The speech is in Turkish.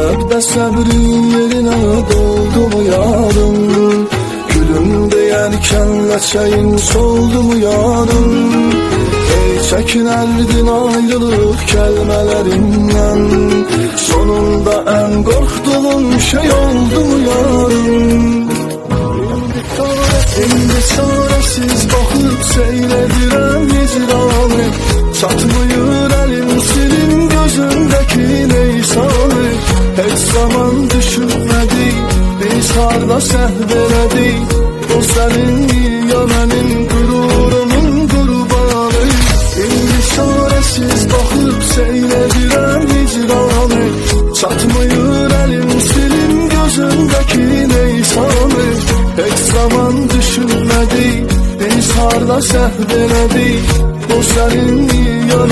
Qəzəbdə səbrin yerinə doldu mu yarım Gülüm deyərkən ləçəyin soldu mu yarım Ey çəkinərdin ayrılıq kəlmələrindən Sonunda ən qorxduğum şey oldu mu yarım İndi çarəsiz baxıb seyredirəm hicranı Çatmıyor zaman düşünmədik biz harda səhv elədik O sənin ya mənim qururumun qurbanı İndi çarəsiz baxıb seyredirəm hicranı Çatmıyor əlim silim gözümdəki neysanı. Heç zaman düşünmədik Biz harda səhv elədik O sənin ya